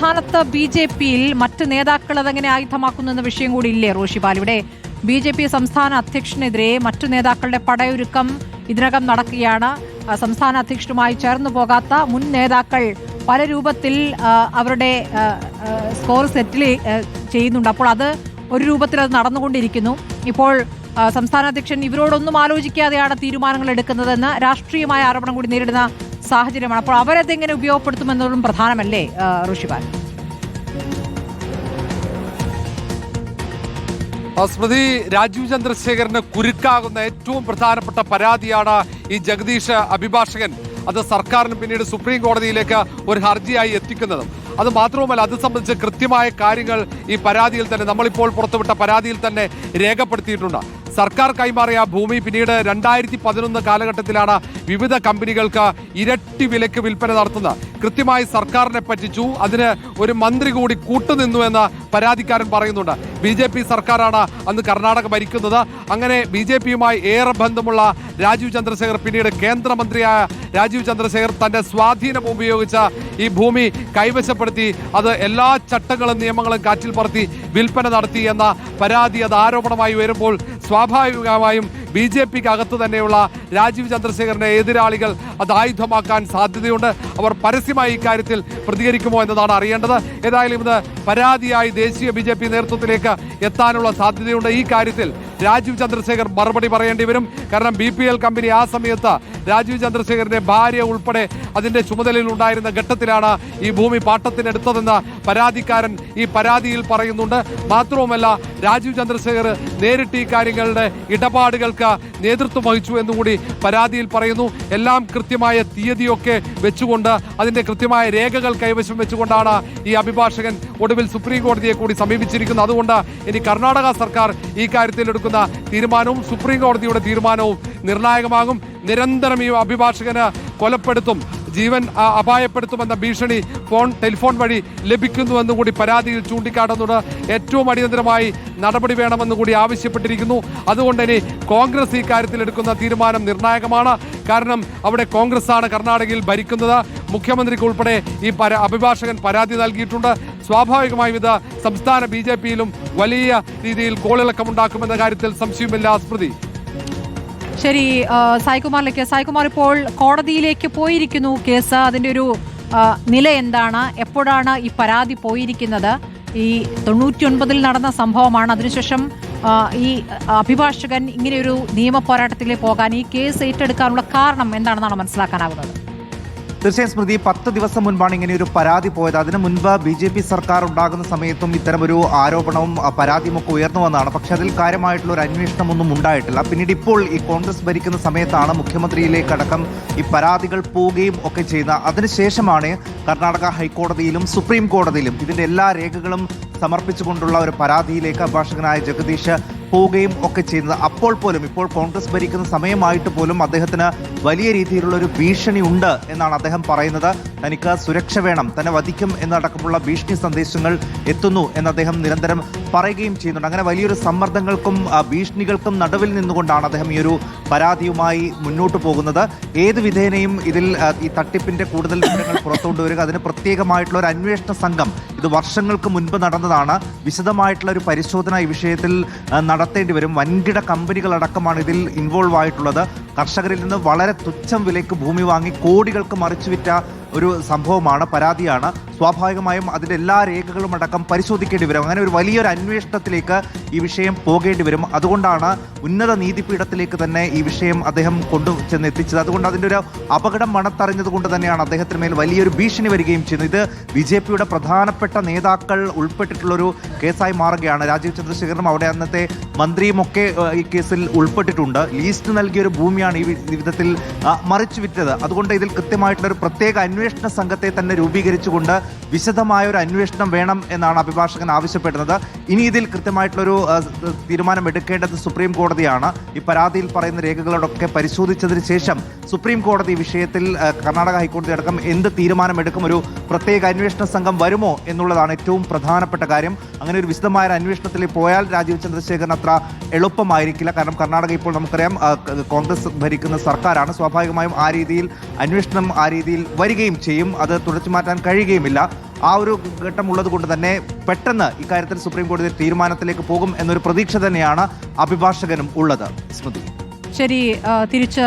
സംസ്ഥാനത്ത് B J പിയിൽ മറ്റ് നേതാക്കൾ അതെങ്ങനെ ആയുധമാക്കുന്നു എന്ന വിഷയം കൂടി ഇല്ലേ റോഷിപാൽ ഇവിടെ ബി ജെ പി സംസ്ഥാന അധ്യക്ഷനെതിരെ മറ്റു നേതാക്കളുടെ പടയൊരുക്കം ഇതിനകം നടക്കുകയാണ്. സംസ്ഥാന അധ്യക്ഷനുമായി ചേർന്നു പോകാത്ത മുൻ നേതാക്കൾ പല രൂപത്തിൽ അവരുടെ സ്കോർ സെറ്റിൽ ചെയ്യുന്നുണ്ട്. അപ്പോൾ അത് ഒരു രൂപത്തിൽ അത് നടന്നുകൊണ്ടിരിക്കുന്നു. ഇപ്പോൾ സംസ്ഥാന അധ്യക്ഷൻ ഇവരോടൊന്നും ആലോചിക്കാതെയാണ് തീരുമാനങ്ങൾ എടുക്കുന്നതെന്ന് രാഷ്ട്രീയമായ ആരോപണം കൂടി നേരിടുന്ന സാഹചര്യമാണ്. അപ്പോൾ അവരതെങ്ങനെ ഉപയോഗപ്പെടുത്തുമെന്നതും പ്രധാനമല്ലേ ഋഷിപാൽ? സ്മൃതി രാജീവ് ചന്ദ്രശേഖരന് കുരുക്കാകുന്ന ഏറ്റവും പ്രധാനപ്പെട്ട പരാതിയാണ് ഈ ജഗദീഷ് അഭിഭാഷകൻ. അത് സർക്കാരിന് പിന്നീട് സുപ്രീം കോടതിയിലേക്ക് ഒരു ഹർജിയായി എത്തിക്കുന്നതും. അത് മാത്രവുമല്ല അത് സംബന്ധിച്ച് കൃത്യമായ കാര്യങ്ങൾ ഈ പരാതിയിൽ തന്നെ നമ്മളിപ്പോൾ പുറത്തുവിട്ട പരാതിയിൽ തന്നെ രേഖപ്പെടുത്തിയിട്ടുണ്ട്. സർക്കാർ കൈമാറിയ ഭൂമി പിന്നീട് രണ്ടായിരത്തി പതിനൊന്ന് കാലഘട്ടത്തിലാണ് വിവിധ കമ്പനികൾക്ക് ഇരട്ടി വിലക്ക് വിൽപ്പന നടത്തുന്നത്. കൃത്യമായി സർക്കാരിനെ പറ്റിച്ചു. അതിന് ഒരു മന്ത്രി കൂടി കൂട്ടുനിന്നു എന്ന് പരാതിക്കാരൻ പറയുന്നുണ്ട്. ബി ജെ പി സർക്കാരാണ് അന്ന് കർണാടക ഭരിക്കുന്നത്. അങ്ങനെ ബി ജെ പിയുമായി ഏറെ ബന്ധമുള്ള രാജീവ് ചന്ദ്രശേഖർ പിന്നീട് കേന്ദ്രമന്ത്രിയായ രാജീവ് ചന്ദ്രശേഖർ തന്റെ സ്വാധീനം ഉപയോഗിച്ച ഈ ഭൂമി കൈവശപ്പെടുത്തി അത് എല്ലാ ചട്ടങ്ങളും നിയമങ്ങളും കാറ്റിൽ പറത്തി വിൽപ്പന നടത്തി എന്ന പരാതി അത് ആരോപണമായി വരുമ്പോൾ സ്വാഭാവികമായും ബി ജെ പിക്ക് അകത്ത് തന്നെയുള്ള രാജീവ് ചന്ദ്രശേഖരന്റെ എതിരാളികൾ അത് ആയുധമാക്കാൻ സാധ്യതയുണ്ട്. അവർ പരസ്യമായി ഇക്കാര്യത്തിൽ പ്രതികരിക്കുമോ എന്നതാണ് അറിയേണ്ടത്. ഏതായാലും ഇത് പരാതിയായി ദേശീയ ബി ജെ പി നേതൃത്വത്തിലേക്ക് എത്താനുള്ള സാധ്യതയുണ്ട്. ഈ കാര്യത്തിൽ രാജീവ് ചന്ദ്രശേഖർ മറുപടി പറയേണ്ടി വരും. കാരണം ബി പി എൽ കമ്പനി ആ സമയത്ത് രാജീവ് ചന്ദ്രശേഖരന്റെ ഭാര്യ ഉൾപ്പെടെ അതിന്റെ ചുമതലയിൽ ഉണ്ടായിരുന്ന ഘട്ടത്തിലാണ് ഈ ഭൂമി പാട്ടത്തിനെടുത്തതെന്ന് പരാതിക്കാരൻ ഈ പരാതിയിൽ പറയുന്നുണ്ട്. മാത്രവുമല്ല രാജീവ് ചന്ദ്രശേഖർ നേരിട്ട് ഈ കാര്യങ്ങളുടെ ഇടപാടുകൾക്ക് നേതൃത്വം വഹിച്ചു എന്നുകൂടി പരാതിയിൽ പറയുന്നു. എല്ലാം കൃത്യമായ തീയതിയൊക്കെ വെച്ചുകൊണ്ട് അതിന്റെ കൃത്യമായ രേഖകൾ കൈവശം വെച്ചുകൊണ്ടാണ് ഈ അഭിഭാഷകൻ ഒടുവിൽ സുപ്രീം കോടതിയെ കൂടി സമീപിച്ചിരിക്കുന്നത്. അതുകൊണ്ട് ഇനി കർണാടക സർക്കാർ ഈ കാര്യത്തിൽ എടുക്കുന്ന തീരുമാനവും സുപ്രീം കോടതിയുടെ തീരുമാനവും നിർണായകമാകും. നിരന്തരം ഈ അഭിഭാഷകന് കൊലപ്പെടുത്തും. ജീവൻ അപായപ്പെടുത്തുമെന്ന ഭീഷണി ഫോൺ ടെലിഫോൺ വഴി ലഭിക്കുന്നുവെന്നും കൂടി പരാതിയിൽ ചൂണ്ടിക്കാട്ടുന്നത് ഏറ്റവും അടിയന്തരമായി നടപടി വേണമെന്നും കൂടി ആവശ്യപ്പെട്ടിരിക്കുന്നു. അതുകൊണ്ട് ഇനി കോൺഗ്രസ് ഈ കാര്യത്തിൽ എടുക്കുന്ന തീരുമാനം നിർണായകമാണ്. കാരണം അവിടെ കോൺഗ്രസ് ആണ് കർണാടകയിൽ ഭരിക്കുന്നത്. മുഖ്യമന്ത്രിക്ക് ഉൾപ്പെടെ ഈ അഭിഭാഷകൻ പരാതി നൽകിയിട്ടുണ്ട്. സ്വാഭാവികമായും ഇത് സംസ്ഥാന ബി ജെ പിയിലും വലിയ രീതിയിൽ കോളിളക്കമുണ്ടാക്കുമെന്ന കാര്യത്തിൽ സംശയമില്ല സ്മൃതി. ശരി സായികുമാറിലേക്ക്. സായികുമാർ ഇപ്പോൾ കോടതിയിലേക്ക് പോയിരിക്കുന്നു കേസ്. അതിന്റെ ഒരു നില എന്താണ്? എപ്പോഴാണ് ഈ പരാതി പോയിരിക്കുന്നത്? ഈ തൊണ്ണൂറ്റി ഒൻപതിൽ നടന്ന സംഭവമാണ്. അതിനുശേഷം ഈ അഭിഭാഷകൻ ഇങ്ങനെയൊരു നിയമ പോരാട്ടത്തിലേക്ക് പോകാൻ ഈ കേസ് ഏറ്റെടുക്കാനുള്ള കാരണം എന്താണെന്നാണ് മനസ്സിലാക്കാനാകുന്നത് തീർച്ചയായും സ്മൃതി പത്ത് ദിവസം മുൻപാണ് ഇങ്ങനെ ഒരു പരാതി പോയത്. അതിനു മുൻപ് ബി ജെ പി സർക്കാർ ഉണ്ടാകുന്ന സമയത്തും ഇത്തരമൊരു ആരോപണവും പരാതിയും ഒക്കെ ഉയർന്നു വന്നതാണ്. പക്ഷെ അതിൽ കാര്യമായിട്ടുള്ള ഒരു അന്വേഷണമൊന്നും ഉണ്ടായിട്ടില്ല. പിന്നീട് ഇപ്പോൾ ഈ കോൺഗ്രസ് ഭരിക്കുന്ന സമയത്താണ് മുഖ്യമന്ത്രിയിലേക്കടക്കം ഈ പരാതികൾ പോവുകയും ഒക്കെ ചെയ്യുന്ന അതിനുശേഷമാണ് കർണാടക ഹൈക്കോടതിയിലും സുപ്രീം കോടതിയിലും ഇതിന്റെ എല്ലാ രേഖകളും സമർപ്പിച്ചുകൊണ്ടുള്ള ഒരു പരാതിയിലേക്ക് അഭിഭാഷകനായ ജഗദീഷ് പോവുകയും ഒക്കെ ചെയ്യുന്നത്. അപ്പോൾ പോലും ഇപ്പോൾ കോൺഗ്രസ് ഭരിക്കുന്ന സമയമായിട്ട് പോലും അദ്ദേഹത്തിന് വലിയ രീതിയിലുള്ള ഒരു ഭീഷണി ഉണ്ട് എന്നാണ് അദ്ദേഹം പറയുന്നത്. തനിക്ക് സുരക്ഷ വേണം തന്നെ വധിക്കും എന്നടക്കമുള്ള ഭീഷണി സന്ദേശങ്ങൾ എത്തുന്നു എന്ന് അദ്ദേഹം നിരന്തരം പറയുകയും ചെയ്യുന്നുണ്ട്. അങ്ങനെ വലിയൊരു സമ്മർദ്ദങ്ങൾക്കും ഭീഷണികൾക്കും നടുവിൽ നിന്നുകൊണ്ടാണ് അദ്ദേഹം ഈ ഒരു പരാതിയുമായി മുന്നോട്ട് പോകുന്നത്. ഏത് വിധേനയും ഇതിൽ ഈ തട്ടിപ്പിന്റെ കൂടുതൽ വിവരങ്ങൾ പുറത്തുകൊണ്ടുവരിക അതിന് പ്രത്യേകമായിട്ടുള്ള ഒരു അന്വേഷണ സംഘം ഇത് വർഷങ്ങൾക്ക് മുൻപ് നടന്നതാണ്. വിശദമായിട്ടുള്ള ഒരു പരിശോധന ഈ വിഷയത്തിൽ നടത്തേണ്ടി വരും. വൻകിട കമ്പനികളടക്കമാണ് ഇതിൽ ഇൻവോൾവ് ആയിട്ടുള്ളത്. കർഷകരിൽ നിന്ന് വളരെ തുച്ഛം വിലയ്ക്ക് ഭൂമി വാങ്ങി കോടികൾക്ക് മറിച്ചുവിറ്റ ഒരു സംഭവമാണ് പരാതിയാണ്. സ്വാഭാവികമായും അതിന്റെ എല്ലാ രേഖകളും അടക്കം പരിശോധിക്കേണ്ടി വരും. അങ്ങനെ ഒരു വലിയൊരു അന്വേഷണത്തിലേക്ക് ഈ വിഷയം പോകേണ്ടി വരും. അതുകൊണ്ടാണ് ഉന്നത നീതിപീഠത്തിലേക്ക് തന്നെ ഈ വിഷയം അദ്ദേഹം കൊണ്ടു ചെന്ന് എത്തിച്ചത് അതുകൊണ്ട് അതിന്റെ ഒരു അപകടം മണത്തറിഞ്ഞത് കൊണ്ട് തന്നെയാണ് അദ്ദേഹത്തിന് മേൽ വലിയൊരു ഭീഷണി വരികയും ചെയ്യുന്നത് ഇത് ബി ജെ പിയുടെ പ്രധാനപ്പെട്ട നേതാക്കൾ ഉൾപ്പെട്ടിട്ടുള്ളൊരു കേസായി മാറുകയാണ്. രാജീവ് ചന്ദ്രശേഖരനും അവിടെ അന്നത്തെ മന്ത്രിയുമൊക്കെ ഈ കേസിൽ ഉൾപ്പെട്ടിട്ടുണ്ട്. ലീസ്റ്റ് നൽകിയൊരു ഭൂമിയാണ് ഈ വിധത്തിൽ മറിച്ചു വിറ്റത്. അതുകൊണ്ട് ഇതിൽ കൃത്യമായിട്ടുള്ള ഒരു പ്രത്യേക അന്വേഷണ സംഘത്തെ തന്നെ രൂപീകരിച്ചുകൊണ്ട് വിശദമായ ഒരു അന്വേഷണം വേണം എന്നാണ് അഭിഭാഷകൻ ആവശ്യപ്പെടുന്നത്. ഇനി ഇതിൽ കൃത്യമായിട്ടുള്ളൊരു ആ, സ് തീരുമാനം എടുക്കേണ്ടത് സുപ്രീം കോടതിയാണ്. ഈ പരാതിയിൽ പറയുന്ന രേഖകളോടൊക്കെ പരിശോധിച്ചതിന് ശേഷം സുപ്രീം കോടതി വിഷയത്തിൽ കർണാടക ഹൈക്കോടതി അടക്കം എന്ത് തീരുമാനമെടുക്കും? ഒരു പ്രത്യേക അന്വേഷണ സംഘം വരുമോ എന്നുള്ളതാണ് ഏറ്റവും പ്രധാനപ്പെട്ട കാര്യം. അങ്ങനെ ഒരു വിശദമായ അന്വേഷണത്തിൽ പോയാൽ രാജീവ് ചന്ദ്രശേഖരൻ അത്ര എളുപ്പമായിരിക്കില്ല. കാരണം കർണാടക ഇപ്പോൾ നമുക്കറിയാം കോൺഗ്രസ് ഭരിക്കുന്ന സർക്കാരാണ്. സ്വാഭാവികമായും ആ രീതിയിൽ അന്വേഷണം ആ രീതിയിൽ വരികയും ചെയ്യും. അത് തുടച്ചു മാറ്റാൻ കഴിയുകയുമില്ല. ആ ഒരു ഘട്ടം ഉള്ളത് കൊണ്ട് തന്നെ പെട്ടെന്ന് ഇക്കാര്യത്തിൽ സുപ്രീം കോടതി തീരുമാനത്തിലേക്ക് പോകും എന്നൊരു പ്രതീക്ഷ തന്നെയാണ് അഭിഭാഷകനും ഉള്ളത്. സ്മൃതി. ശരി തിരിച്ച്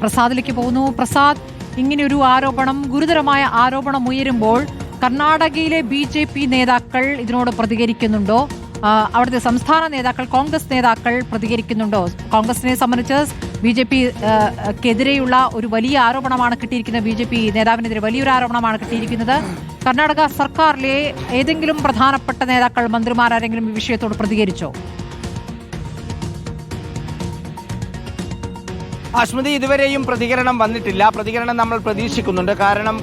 പ്രസാദിലേക്ക് പോകുന്നു. പ്രസാദ് ഇങ്ങനെ ഒരു ആരോപണം ഗുരുതരമായ ആരോപണം ഉയരുമ്പോൾ കർണാടകയിലെ ബി നേതാക്കൾ ഇതിനോട് പ്രതികരിക്കുന്നുണ്ടോ? അവിടുത്തെ സംസ്ഥാന നേതാക്കൾ കോൺഗ്രസ് നേതാക്കൾ പ്രതികരിക്കുന്നുണ്ടോ? കോൺഗ്രസിനെ സംബന്ധിച്ച് ബി ജെ പി ക്കെതിരെയുള്ള ഒരു വലിയ ആരോപണമാണ് കിട്ടിയിരിക്കുന്നത്. ബി ജെ പി നേതാവിനെതിരെ വലിയൊരു ആരോപണമാണ് കിട്ടിയിരിക്കുന്നത്. കർണാടക സർക്കാരിലെ ഏതെങ്കിലും പ്രധാനപ്പെട്ട നേതാക്കൾ മന്ത്രിമാരാരെങ്കിലും ഈ വിഷയത്തോട് പ്രതികരിച്ചോ? അശ്മതി ഇതുവരെയും പ്രതികരണം വന്നിട്ടില്ല. പ്രതികരണം നമ്മൾ പ്രതീക്ഷിക്കുന്നുണ്ട്. കാരണം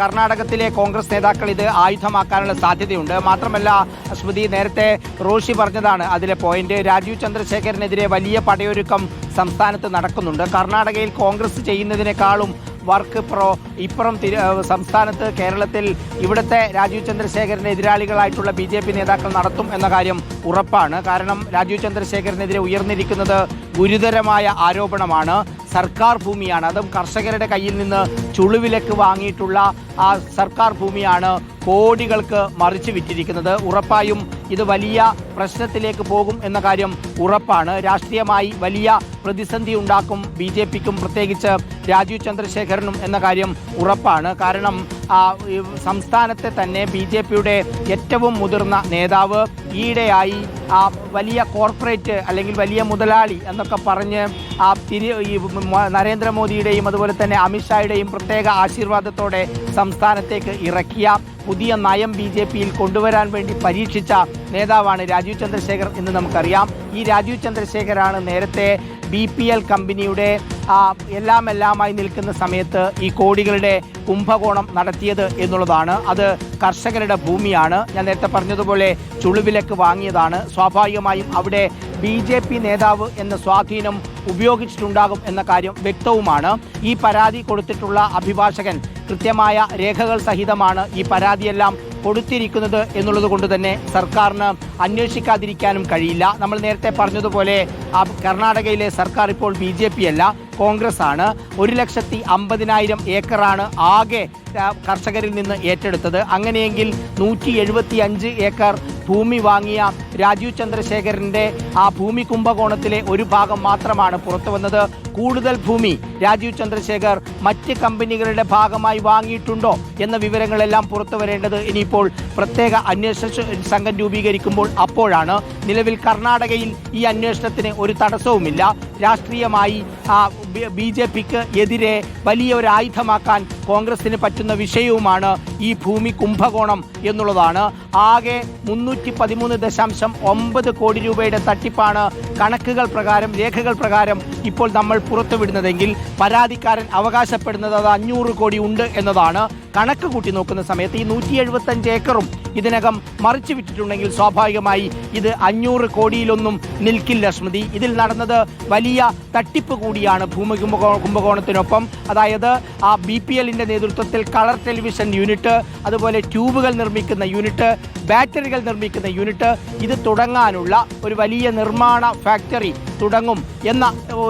കർണാടകത്തിലെ കോൺഗ്രസ് നേതാക്കൾ ഇത് ആയുധമാക്കാനുള്ള സാധ്യതയുണ്ട്. മാത്രമല്ല അസ്മിതി നേരത്തെ റോഷി പറഞ്ഞതാണ് അതിലെ പോയിന്റ് രാജീവ് ചന്ദ്രശേഖരനെതിരെ വലിയ പടയൊരുക്കം സംസ്ഥാനത്ത് നടക്കുന്നുണ്ട്. കർണാടകയിൽ കോൺഗ്രസ് ചെയ്യുന്നതിനേക്കാളും വർക്ക് പ്രോ ഇപ്പുറം സംസ്ഥാനത്ത് കേരളത്തിൽ ഇവിടുത്തെ രാജീവ് ചന്ദ്രശേഖരന്റെ എതിരാളികളായിട്ടുള്ള ബി ജെ പി നേതാക്കൾ നടത്തും എന്ന കാര്യം ഉറപ്പാണ്. കാരണം രാജീവ് ചന്ദ്രശേഖരനെതിരെ ഉയർന്നിരിക്കുന്നത് ഗുരുതരമായ ആരോപണമാണ് സർക്കാർ ഭൂമിയാണ്. അതും കർഷകരുടെ കയ്യിൽ നിന്ന് ചുളുവിലക്ക് വാങ്ങിയിട്ടുള്ള ആ സർക്കാർ ഭൂമിയാണ് കോടികൾക്ക് മറിച്ച് വിറ്റിരിക്കുന്നത്. ഉറപ്പായും ഇത് വലിയ പ്രശ്നത്തിലേക്ക് പോകും എന്ന കാര്യം ഉറപ്പാണ്. രാഷ്ട്രീയമായി വലിയ പ്രതിസന്ധി ഉണ്ടാക്കും ബി ജെ പിക്കും പ്രത്യേകിച്ച് രാജീവ് ചന്ദ്രശേഖരനും എന്ന കാര്യം ഉറപ്പാണ്. കാരണം സംസ്ഥാനത്തെ തന്നെ ബി ജെ പിയുടെ ഏറ്റവും മുതിർന്ന നേതാവ് ഈയിടെയായി ആ വലിയ കോർപ്പറേറ്റ് അല്ലെങ്കിൽ വലിയ മുതലാളി എന്നൊക്കെ പറഞ്ഞ് ആ തിരി നരേന്ദ്രമോദിയുടെയും അതുപോലെ തന്നെ അമിത്ഷായുടെയും പ്രത്യേക ആശീർവാദത്തോടെ സംസ്ഥാനത്തേക്ക് ഇറക്കിയ പുതിയ നയം ബി ജെ പിയിൽ കൊണ്ടുവരാൻ വേണ്ടി പരീക്ഷിച്ച നേതാവാണ് രാജീവ് ചന്ദ്രശേഖർ എന്ന് നമുക്കറിയാം. ഈ രാജീവ് ചന്ദ്രശേഖരാണ് നേരത്തെ ബി പി എൽ കമ്പനിയുടെ എല്ലാം എല്ലാമായി നിൽക്കുന്ന സമയത്ത് ഈ കോടികളുടെ കുംഭകോണം നടത്തിയത് എന്നുള്ളതാണ്. അത് കർഷകരുടെ ഭൂമിയാണ്. ഞാൻ നേരത്തെ പറഞ്ഞതുപോലെ ചുളുവിലക്ക് വാങ്ങിയതാണ്. സ്വാഭാവികമായും അവിടെ ബി ജെ പി നേതാവ് എന്ന സ്വാധീനം ഉപയോഗിച്ചിട്ടുണ്ടാകും എന്ന കാര്യം വ്യക്തവുമാണ്. ഈ പരാതി കൊടുത്തിട്ടുള്ള അഭിഭാഷകൻ കൃത്യമായ രേഖകൾ സഹിതമാണ് ഈ പരാതിയെല്ലാം കൊടുത്തിരിക്കുന്നത് എന്നുള്ളത് കൊണ്ട് തന്നെ സർക്കാരിന് അന്വേഷിക്കാതിരിക്കാനും കഴിയില്ല. നമ്മൾ നേരത്തെ പറഞ്ഞതുപോലെ കർണാടകയിലെ സർക്കാർ ഇപ്പോൾ ബി ജെ പി അല്ല കോൺഗ്രസ് ആണ്. ഒരു ലക്ഷത്തി അമ്പതിനായിരം ഏക്കറാണ് ആകെ കർഷകരിൽ നിന്ന് ഏറ്റെടുത്തത്. അങ്ങനെയെങ്കിൽ നൂറ്റി എഴുപത്തി അഞ്ച് ഏക്കർ ഭൂമി വാങ്ങിയ രാജീവ് ചന്ദ്രശേഖരന്റെ ആ ഭൂമി കുംഭകോണത്തിലെ ഒരു ഭാഗം മാത്രമാണ് പുറത്തു വന്നത്. കൂടുതൽ ഭൂമി രാജീവ് ചന്ദ്രശേഖർ മറ്റ് കമ്പനികളുടെ ഭാഗമായി വാങ്ങിയിട്ടുണ്ടോ എന്ന വിവരങ്ങളെല്ലാം പുറത്തു വരേണ്ടത് ഇനിയിപ്പോൾ പ്രത്യേക അന്വേഷണ സംഘം രൂപീകരിക്കുമ്പോൾ അപ്പോഴാണ്. നിലവിൽ കർണാടകയിൽ ഈ അന്വേഷണത്തിന് ഒരു തടസ്സവുമില്ല. രാഷ്ട്രീയമായി ബി ജെ പിക്ക് എതിരെ വലിയ ഒരു ആയുധമാക്കാൻ കോൺഗ്രസിന് പറ്റുന്ന വിഷയവുമാണ് ഈ ഭൂമി കുംഭകോണം എന്നുള്ളതാണ്. ആകെ മുന്നൂറ്റി പതിമൂന്ന് ദശാംശം ഒമ്പത് കോടി രൂപയുടെ തട്ടിപ്പാണ്. കണക്കുകൾ പ്രകാരം രേഖകൾ പ്രകാരം ഇപ്പോൾ നമ്മൾ പുറത്തുവിടുന്നതെങ്കിൽ പരാതിക്കാരൻ അവകാശപ്പെടുന്നത് അത് അഞ്ഞൂറ് കോടി ഉണ്ട് എന്നതാണ്. കണക്ക് കൂട്ടി നോക്കുന്ന സമയത്ത് ഈ നൂറ്റി എഴുപത്തഞ്ച് ഏക്കറും ഇതിനകം മറിച്ചു വിട്ടിട്ടുണ്ടെങ്കിൽ സ്വാഭാവികമായി ഇത് അഞ്ഞൂറ് കോടിയിലൊന്നും നിൽക്കില്ല സ്മൃതി ഇതിൽ നടന്നത് വലിയ തട്ടിപ്പ് കൂടിയാണ് ഭൂമി കുംഭകോ കുംഭകോണത്തിനൊപ്പം. അതായത് ആ ബി പി എല്ലിന്റെ നേതൃത്വത്തിൽ കളർ ടെലിവിഷൻ യൂണിറ്റ് അതുപോലെ ട്യൂബുകൾ നിർമ്മിക്കുന്ന യൂണിറ്റ് ബാറ്ററികൾ നിർമ്മിക്കുന്ന യൂണിറ്റ് ഇത് തുടങ്ങാനുള്ള ഒരു വലിയ നിർമ്മാണ ഫാക്ടറി തുടങ്ങും എന്ന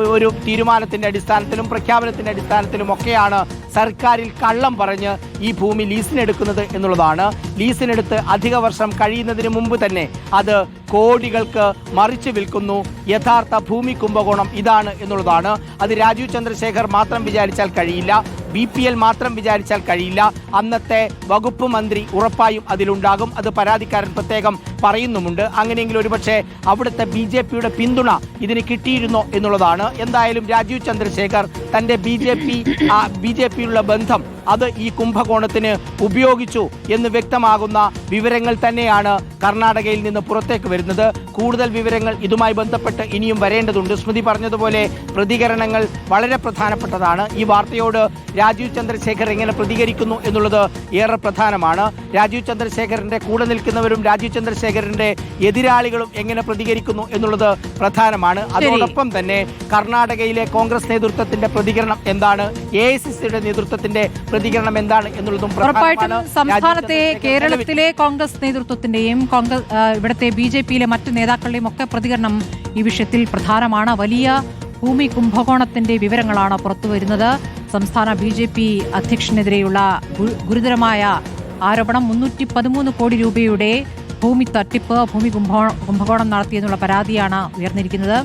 ഒരു തീരുമാനത്തിന്റെ അടിസ്ഥാനത്തിലും പ്രഖ്യാപനത്തിന്റെ അടിസ്ഥാനത്തിലും ഒക്കെയാണ് സർക്കാരിൽ കള്ളം പറഞ്ഞ് ഈ ഭൂമി ലീസിനെടുക്കുന്നത് എന്നുള്ളതാണ്. ലീസിനെടുത്ത് അധിക വർഷം കഴിയുന്നതിന് മുമ്പ് തന്നെ അത് കോടികൾക്ക് മറിച്ചു വിൽക്കുന്നു. യഥാർത്ഥ ഭൂമി കുംഭകോണം ഇതാണ് എന്നുള്ളതാണ്. അത് രാജീവ് ചന്ദ്രശേഖർ മാത്രം വിചാരിച്ചാൽ കഴിയില്ല. ബി പി എൽ മാത്രം വിചാരിച്ചാൽ കഴിയില്ല. അന്നത്തെ വകുപ്പ് മന്ത്രി ഉറപ്പായും അതിലുണ്ടാകും. അത് പരാതിക്കാരൻ പ്രത്യേകം പറയുന്നുമുണ്ട്. അങ്ങനെയെങ്കിൽ ഒരുപക്ഷെ അവിടുത്തെ ബി ജെ പിയുടെ പിന്തുണ ഇതിന് കിട്ടിയിരുന്നോ എന്നുള്ളതാണ്. എന്തായാലും രാജീവ് ചന്ദ്രശേഖർ തന്റെ B J P B J പിയിലുള്ള ബന്ധം അത് ഈ കുംഭകോണത്തിന് ഉപയോഗിച്ചു എന്ന് വ്യക്തമാകുന്ന വിവരങ്ങൾ തന്നെയാണ് കർണാടകയിൽ നിന്ന് പുറത്തേക്ക് വരുന്നത്. കൂടുതൽ വിവരങ്ങൾ ഇതുമായി ബന്ധപ്പെട്ട് ഇനിയും വരേണ്ടതുണ്ട്. സ്മൃതി പറഞ്ഞതുപോലെ പ്രതികരണങ്ങൾ വളരെ പ്രധാനപ്പെട്ടതാണ്. ഈ വാർത്തയോട് രാജീവ് ചന്ദ്രശേഖർ എങ്ങനെ പ്രതികരിക്കുന്നു എന്നുള്ളത് ഏറെ പ്രധാനമാണ്. രാജീവ് ചന്ദ്രശേഖരന്റെ കൂടെ നിൽക്കുന്നവരും രാജീവ് ചന്ദ്രശേഖരന്റെ എതിരാളികളും എങ്ങനെ പ്രതികരിക്കുന്നു എന്നുള്ളത് പ്രധാനമാണ്. അതോടൊപ്പം തന്നെ കർണാടകയിലെ കോൺഗ്രസ് നേതൃത്വത്തിന്റെ പ്രതികരണം എന്താണ്? എ ഐ സി സിയുടെ നേതൃത്വത്തിന്റെ പ്രതികരണം എന്താണ് എന്നുള്ളതും ഉറപ്പായിട്ടും സംസ്ഥാനത്തെ കേരളത്തിലെ കോൺഗ്രസ് നേതൃത്വത്തിന്റെയും കോൺഗ്രസ് ഇവിടുത്തെ ബി ജെ പിയിലെ മറ്റ് നേതാക്കളുടെയും ഒക്കെ പ്രതികരണം ഈ വിഷയത്തിൽ പ്രധാനമാണ്. വലിയ ഭൂമി കുംഭകോണത്തിന്റെ വിവരങ്ങളാണ് പുറത്തുവരുന്നത്. സംസ്ഥാന ബി ജെ പി അധ്യക്ഷനെതിരെയുള്ള ഗുരുതരമായ ആരോപണം. മുന്നൂറ്റി പതിമൂന്ന് കോടി രൂപയുടെ ഭൂമി തട്ടിപ്പ് ഭൂമി കുംഭ കുംഭകോണം നടത്തിയെന്നുള്ള പരാതിയാണ് ഉയർന്നിരിക്കുന്നത്.